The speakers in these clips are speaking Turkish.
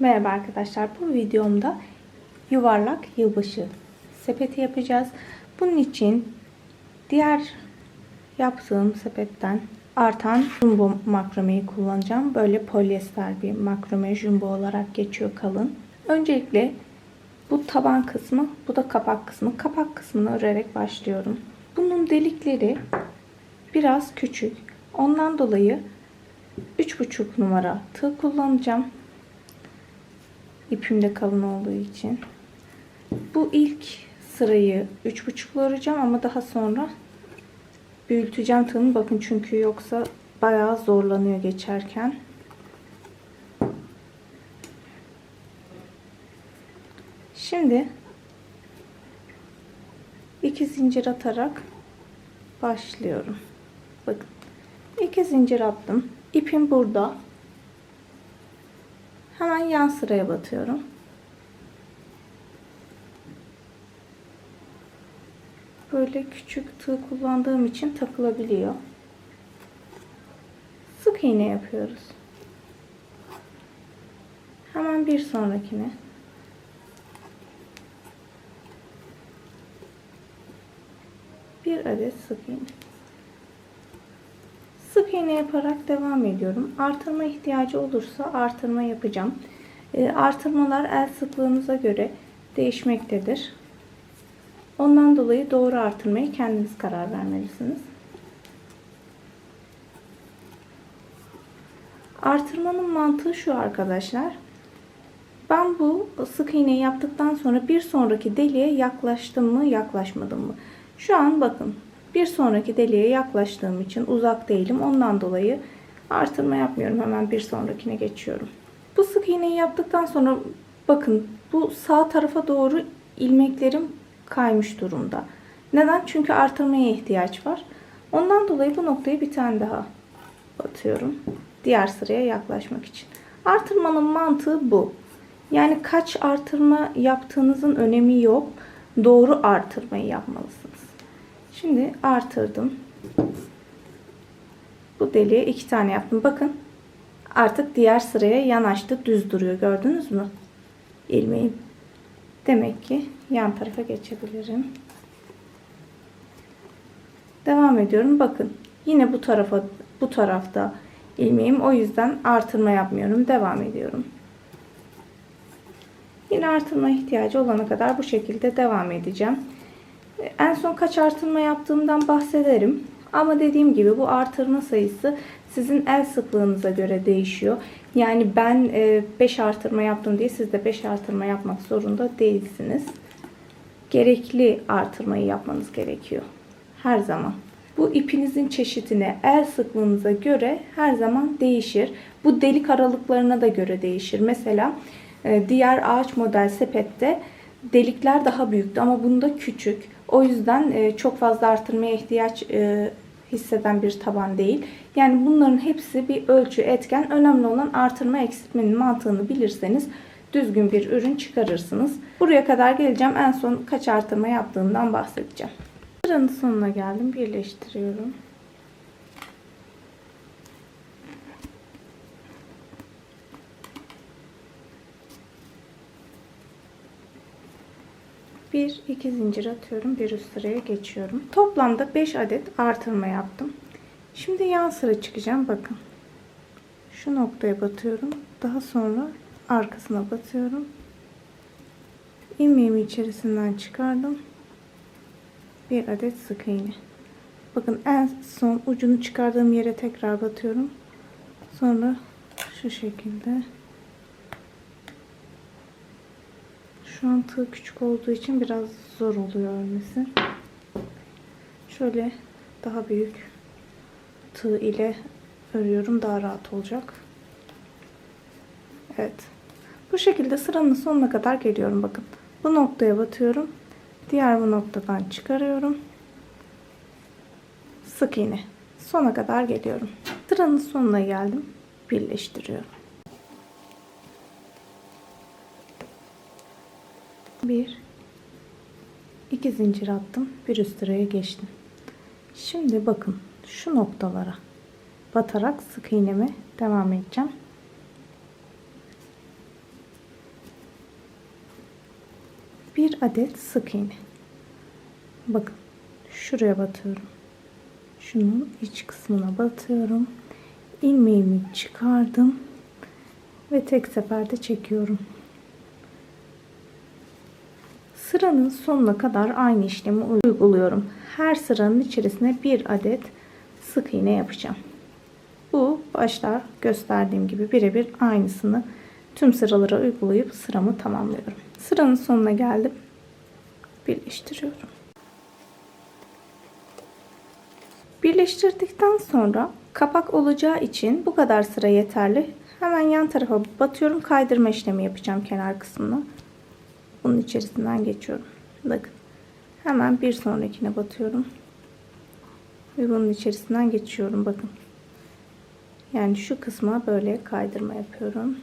Merhaba arkadaşlar. Bu videomda yuvarlak yılbaşı sepeti yapacağız. Bunun için diğer yaptığım sepetten artan jumbo makrameyi kullanacağım. Böyle polyester bir makrame jumbo olarak geçiyor kalın. Öncelikle bu taban kısmı, bu da kapak kısmı. Kapak kısmını örerek başlıyorum. Bunun delikleri biraz küçük. Ondan dolayı 3,5 numara tığ kullanacağım. İpim de kalın olduğu için. Bu ilk sırayı 3,5 öreceğim ama daha sonra büyüteceğim tığımı. Bakın çünkü yoksa bayağı zorlanıyor geçerken. Şimdi iki zincir atarak başlıyorum. Bakın. iki zincir attım. İpim burada. Hemen yan sıraya batıyorum. Böyle küçük tığ kullandığım için takılabiliyor. Sık iğne yapıyoruz. Hemen bir sonrakine. Bir adet sık iğne. Sık iğne yaparak devam ediyorum. Artırma ihtiyacı olursa artırma yapacağım. E, artırmalar el sıklığınıza göre değişmektedir. Ondan dolayı doğru artırmayı kendiniz karar vermelisiniz. Artırmanın mantığı şu arkadaşlar. Ben bu sık iğneyi yaptıktan sonra bir sonraki deliğe yaklaştım mı yaklaşmadım mı? Şu an bakın bir sonraki deliğe yaklaştığım için uzak değilim. Ondan dolayı artırma yapmıyorum. Hemen bir sonrakine geçiyorum. Bu sık iğneyi yaptıktan sonra bakın bu sağ tarafa doğru ilmeklerim kaymış durumda. Neden? Çünkü artırmaya ihtiyaç var. Ondan dolayı bu noktayı bir tane daha batıyorum. Diğer sıraya yaklaşmak için. Artırmanın mantığı bu. Yani kaç artırma yaptığınızın önemi yok. Doğru artırmayı yapmalısınız. Şimdi artırdım. Bu deliğe iki tane yaptım. Bakın artık diğer sıraya yanaştı. Düz duruyor. Gördünüz mü? İlmeğim. Demek ki yan tarafa geçebilirim. Devam ediyorum. Bakın yine bu tarafa bu tarafta ilmeğim. O yüzden artırma yapmıyorum. Devam ediyorum. Yine artırma ihtiyacı olana kadar bu şekilde devam edeceğim. En son kaç artırma yaptığımdan bahsederim. Ama dediğim gibi bu artırma sayısı sizin el sıklığınıza göre değişiyor. Yani ben 5 artırma yaptım diye siz de 5 artırma yapmak zorunda değilsiniz. Gerekli artırmayı yapmanız gerekiyor. Her zaman. Bu ipinizin çeşidine, el sıklığınıza göre her zaman değişir. Bu delik aralıklarına da göre değişir. Mesela diğer ağaç model sepette delikler daha büyüktü ama bunda küçük. O yüzden çok fazla artırmaya ihtiyaç hisseden bir taban değil. Yani bunların hepsi bir ölçü etken. Önemli olan artırma eksiltmenin mantığını bilirseniz düzgün bir ürün çıkarırsınız. Buraya kadar geleceğim. En son kaç artırma yaptığımdan bahsedeceğim. Sıranın sonuna geldim. Birleştiriyorum. Bir iki zincir atıyorum. Bir üst sıraya geçiyorum. Toplamda 5 adet artırma yaptım. Şimdi yan sıra çıkacağım. Bakın. Şu noktaya batıyorum. Daha sonra arkasına batıyorum. İlmeğimi içerisinden çıkardım. Bir adet sık iğne. Bakın en son ucunu çıkardığım yere tekrar batıyorum. Sonra şu şekilde Şu an tığ küçük olduğu için biraz zor oluyor örmesi. Şöyle daha büyük tığ ile örüyorum. Daha rahat olacak. Evet. Bu şekilde sıranın sonuna kadar geliyorum. Bakın. Bu noktaya batıyorum. Diğer bu noktadan çıkarıyorum. Sık iğne. Sona kadar geliyorum. Sıranın sonuna geldim. Birleştiriyorum. 1 2 zincir attım. Bir üst sıraya geçtim. Şimdi bakın şu noktalara batarak sık iğneme devam edeceğim. Bir adet sık iğne. Bakın şuraya batıyorum. Şunun iç kısmına batıyorum. İlmeğimi çıkardım ve tek seferde çekiyorum. Sıranın sonuna kadar aynı işlemi uyguluyorum. Her sıranın içerisine bir adet sık iğne yapacağım. Bu başta gösterdiğim gibi birebir aynısını tüm sıralara uygulayıp sıramı tamamlıyorum. Sıranın sonuna geldim. Birleştiriyorum. Birleştirdikten sonra kapak olacağı için bu kadar sıra yeterli. Hemen yan tarafa batıyorum. Kaydırma işlemi yapacağım kenar kısmına. Bunun içerisinden geçiyorum. Bakın. Hemen bir sonrakine batıyorum. Ve bunun içerisinden geçiyorum. Bakın. Yani şu kısma böyle kaydırma yapıyorum.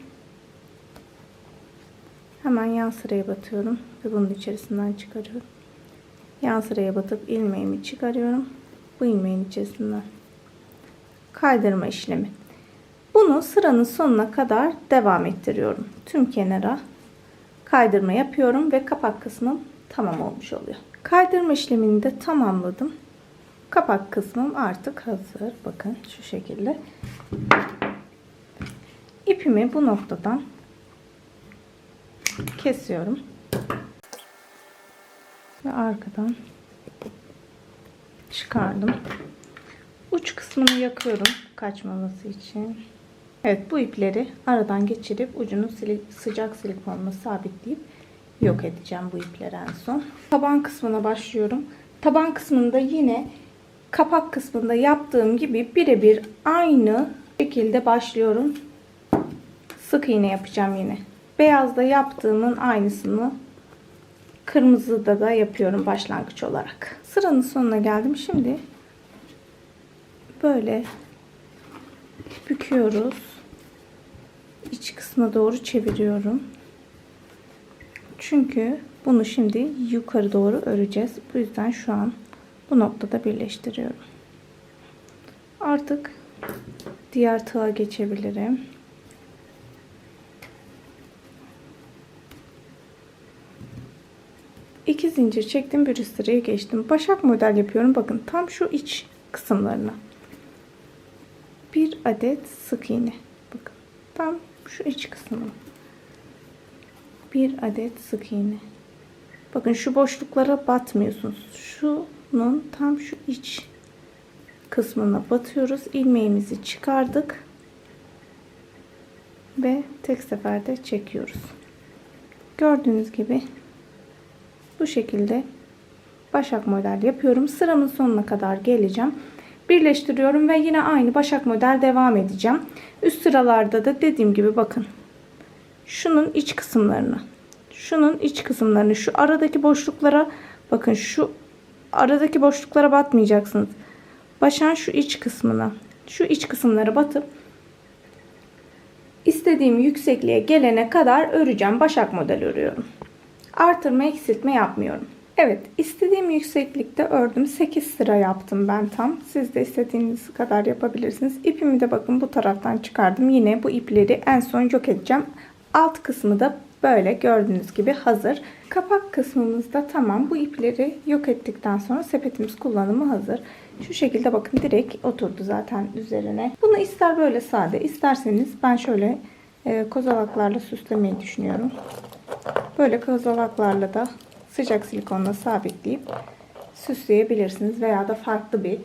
Hemen yan sıraya batıyorum. Ve bunun içerisinden çıkarıyorum. Yan sıraya batıp ilmeğimi çıkarıyorum. Bu ilmeğin içerisinden. Kaydırma işlemi. Bunu sıranın sonuna kadar devam ettiriyorum. Tüm kenara kaydırma yapıyorum ve kapak kısmım tamam olmuş oluyor. Kaydırma işlemini de tamamladım. Kapak kısmım artık hazır. Bakın şu şekilde. İpimi bu noktadan kesiyorum. Ve arkadan çıkardım. Uç kısmını yakıyorum kaçmaması için. Evet bu ipleri aradan geçirip ucunu silik, sıcak silikonla sabitleyip yok edeceğim bu ipleri en son. Taban kısmına başlıyorum. Taban kısmında yine kapak kısmında yaptığım gibi birebir aynı şekilde başlıyorum. Sık iğne yapacağım yine. Beyazda yaptığımın aynısını kırmızıda da yapıyorum başlangıç olarak. Sıranın sonuna geldim. Şimdi böyle büküyoruz. İç kısmına doğru çeviriyorum. Çünkü bunu şimdi yukarı doğru öreceğiz. Bu yüzden şu an bu noktada birleştiriyorum. Artık diğer tığa geçebilirim. İki zincir çektim bir üst sıraya geçtim. Başak model yapıyorum. Bakın tam şu iç kısımlarına. Bir adet sık iğne. Bakın tam şu iç kısmına. Bir adet sık iğne. Bakın şu boşluklara batmıyorsunuz. Şunun tam şu iç kısmına batıyoruz. ilmeğimizi çıkardık. Ve tek seferde çekiyoruz. Gördüğünüz gibi bu şekilde başak model yapıyorum. Sıramın sonuna kadar geleceğim. Birleştiriyorum ve yine aynı başak model devam edeceğim. Üst sıralarda da dediğim gibi bakın. Şunun iç kısımlarını, şunun iç kısımlarını, şu aradaki boşluklara bakın şu aradaki boşluklara batmayacaksınız. Başan şu iç kısmına, şu iç kısımlara batıp istediğim yüksekliğe gelene kadar öreceğim. Başak model örüyorum. Artırma eksiltme yapmıyorum. Evet istediğim yükseklikte ördüm. 8 sıra yaptım ben tam. Siz de istediğiniz kadar yapabilirsiniz. İpimi de bakın bu taraftan çıkardım. Yine bu ipleri en son yok edeceğim. Alt kısmı da böyle gördüğünüz gibi hazır. Kapak kısmımızda tamam. Bu ipleri yok ettikten sonra sepetimiz kullanımı hazır. Şu şekilde bakın direkt oturdu zaten üzerine. Bunu ister böyle sade isterseniz ben şöyle e, kozalaklarla süslemeyi düşünüyorum. Böyle kozalaklarla da sıcak silikonla sabitleyip süsleyebilirsiniz veya da farklı bir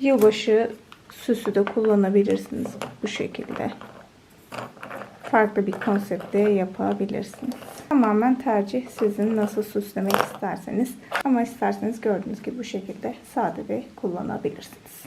yılbaşı süsü de kullanabilirsiniz bu şekilde. Farklı bir konsepte yapabilirsiniz. Tamamen tercih sizin nasıl süslemek isterseniz ama isterseniz gördüğünüz gibi bu şekilde sade de kullanabilirsiniz.